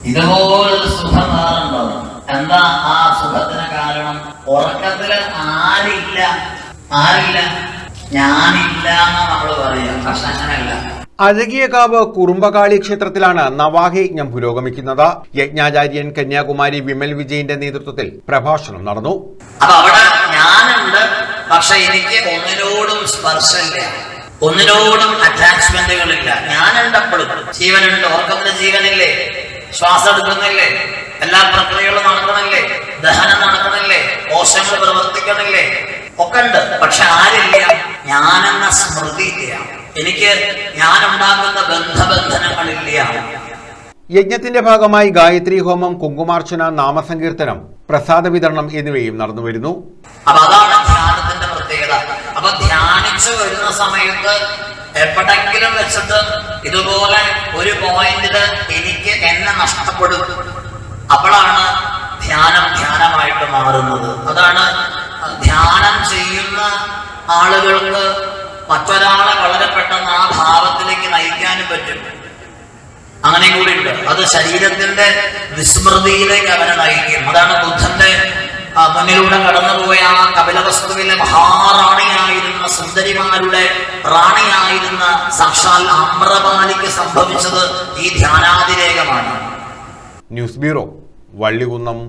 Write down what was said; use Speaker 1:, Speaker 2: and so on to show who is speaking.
Speaker 1: ഇതുപോലൊരു സുഖം വേറുണ്ടോ എന്താ ആ സുഖത്തിന് കാരണം? ഉറക്കത്തിൽ ആരില്ല ആരില്ല ഞാനില്ല എന്നാ നമ്മൾ പറയാം പക്ഷെ അങ്ങനെയല്ല.
Speaker 2: അഴകിയകാവ് കുറുമ്പകാളി ക്ഷേത്രത്തിലാണ് നവാഹയജ്ഞം പുരോഗമിക്കുന്നത്. യജ്ഞാചാര്യൻ കന്യാകുമാരി വിമൽ വിജയന്റെ നേതൃത്വത്തിൽ പ്രഭാഷണം നടന്നു.
Speaker 1: അപ്പൊ അവിടെ ഞാനുണ്ട്. പക്ഷെ എനിക്ക് ഒന്നിനോടും സ്പർശമില്ല ഒന്നിനോടും അറ്റാച്ച്മെന്റുകളില്ല ഞാനുണ്ട് അപ്പോഴും ജീവനുണ്ട്. ഓർക്കത്തിന് ജീവനില്ലേ? ശ്വാസം എടുക്കുന്നില്ലേ എല്ലാ പ്രക്രിയകളും നടക്കണല്ലേ? ദഹനം നടക്കണല്ലേ? കോശങ്ങൾ പ്രവർത്തിക്കണല്ലേ? ഒക്കെ ഉണ്ട് പക്ഷെ ആരില്ല? ഞാനെന്ന സ്മൃതി ഇല്ല. എനിക്ക് ഞാൻ ഉണ്ടാക്കുന്ന ബന്ധബന്ധനങ്ങളില്ല.
Speaker 2: യജ്ഞത്തിന്റെ ഭാഗമായി ഗായത്രി ഹോമം കുങ്കുമാർച്ചന നാമസങ്കീർത്തനം പ്രസാദ വിതരണം എന്നിവയും നടന്നു വരുന്നു.
Speaker 1: അപ്പൊ അതാണ് ധ്യാനത്തിന്റെ പ്രത്യേകത. അപ്പൊ ധ്യാനിച്ചു വരുന്ന സമയത്ത് എപ്പോഴെങ്കിലും വെച്ചിട്ട് ഇതുപോലെ ഒരു പോയിന്റിൽ എനിക്ക് എന്നെ നഷ്ടപ്പെടും? അപ്പോഴാണ് ധ്യാനം ധ്യാനമായിട്ട് മാറുന്നത്. അതാണ് ധ്യാനം ചെയ്യുന്ന ആളുകൾക്ക് മറ്റൊരാളെ വളരെ പെട്ടെന്ന് ആ ഭാവത്തിലേക്ക് നയിക്കാനും പറ്റും. അങ്ങനെ കൂടി ഉണ്ട്. അത് ശരീരത്തിന്റെ വിസ്മൃതിയിലേക്ക് അവരെ നയിക്കും. അതാണ് ബുദ്ധന്റെ മുന്നിലൂടെ കടന്നുപോയ ആ കപിലവസ്തുവിലെ മഹാറാണിയായിരുന്ന സുന്ദരിമാരുടെ റാണിയായിരുന്ന സാക്ഷാൽ അമ്രപാലിക്ക് സംഭവിച്ചത് ഈ ധ്യാനാതിരേകമാണ്
Speaker 2: ന്യൂസ് ബ്യൂറോ വള്ളികുന്നം